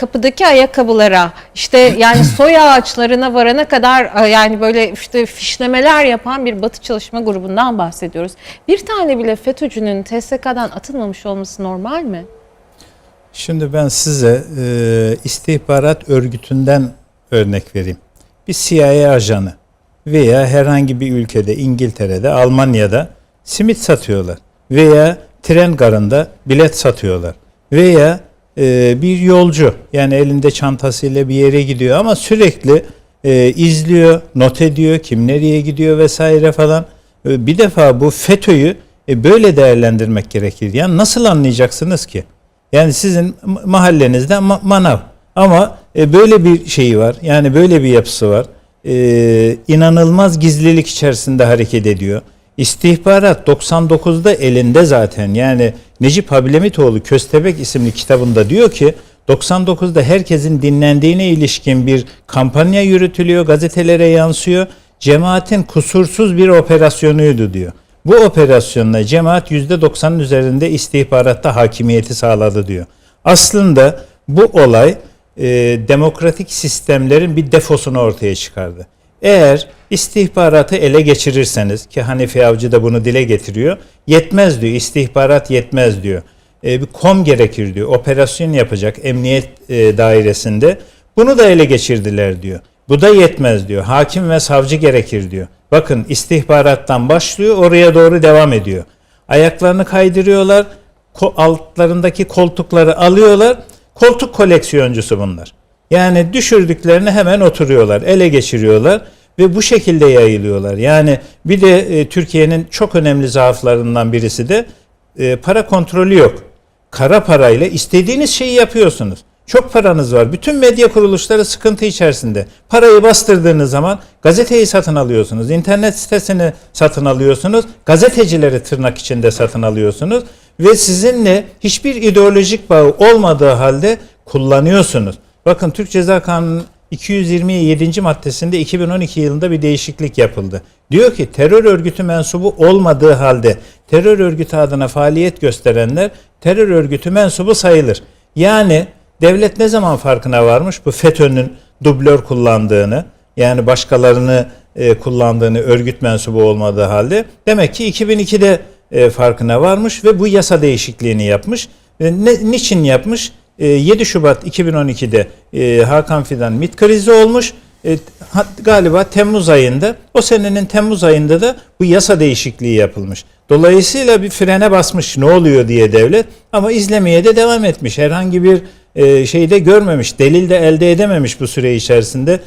kapıdaki ayakkabılara işte yani soy ağaçlarına varana kadar e, yani böyle işte fişlemeler yapan bir Batı çalışma grubundan bahsediyoruz. Bir tane bile FETÖ'cünün TSK'dan atılmamış olması normal mi? Şimdi ben size e, istihbarat örgütünden örnek vereyim. Bir CIA ajanı veya herhangi bir ülkede İngiltere'de, Almanya'da simit satıyorlar veya tren garında bilet satıyorlar veya bir yolcu yani elinde çantasıyla bir yere gidiyor ama sürekli e, izliyor, not ediyor, kim nereye gidiyor vesaire falan. E, bir defa bu FETÖ'yü e, böyle değerlendirmek gerekir. Yani nasıl anlayacaksınız ki? Yani sizin ma- mahallenizde ma- manav ama e, böyle bir şeyi var. Yani böyle bir yapısı var. E, inanılmaz gizlilik içerisinde hareket ediyor. İstihbarat 99'da elinde zaten. Yani Necip Hablemitoğlu Köstebek isimli kitabında diyor ki 99'da herkesin dinlendiğine ilişkin bir kampanya yürütülüyor, gazetelere yansıyor. Cemaatin kusursuz bir operasyonuydu diyor. Bu operasyonla cemaat %90'ın üzerinde istihbaratta hakimiyeti sağladı diyor. Aslında bu olay e, demokratik sistemlerin bir defosunu ortaya çıkardı. Eğer istihbaratı ele geçirirseniz ki Hanefi Avcı da bunu dile getiriyor. Yetmez diyor istihbarat yetmez diyor. E, bir kom gerekir diyor. Operasyon yapacak emniyet e, dairesinde. Bunu da ele geçirdiler diyor. Bu da yetmez diyor. Hakim ve savcı gerekir diyor. Bakın istihbarattan başlıyor oraya doğru devam ediyor. Ayaklarını kaydırıyorlar. altlarındaki koltukları alıyorlar. Koltuk koleksiyoncusu bunlar. Yani düşürdüklerini hemen oturuyorlar, ele geçiriyorlar ve bu şekilde yayılıyorlar. Yani bir de e, Türkiye'nin çok önemli zaaflarından birisi de e, para kontrolü yok. Kara parayla istediğiniz şeyi yapıyorsunuz. Çok paranız var. Bütün medya kuruluşları sıkıntı içerisinde. Parayı bastırdığınız zaman gazeteyi satın alıyorsunuz. internet sitesini satın alıyorsunuz. Gazetecileri tırnak içinde satın alıyorsunuz. Ve sizinle hiçbir ideolojik bağı olmadığı halde kullanıyorsunuz. Bakın Türk Ceza Kanunu 227. maddesinde 2012 yılında bir değişiklik yapıldı. Diyor ki terör örgütü mensubu olmadığı halde terör örgütü adına faaliyet gösterenler terör örgütü mensubu sayılır. Yani devlet ne zaman farkına varmış bu FETÖ'nün dublör kullandığını yani başkalarını e, kullandığını örgüt mensubu olmadığı halde demek ki 2002'de e, farkına varmış ve bu yasa değişikliğini yapmış. E, ne, niçin yapmış? E, 7 Şubat 2012'de e, Hakan Fidan MİT krizi olmuş. E, galiba Temmuz ayında o senenin Temmuz ayında da bu yasa değişikliği yapılmış. Dolayısıyla bir frene basmış ne oluyor diye devlet ama izlemeye de devam etmiş. Herhangi bir e, şeyde görmemiş, delil de elde edememiş bu süre içerisinde.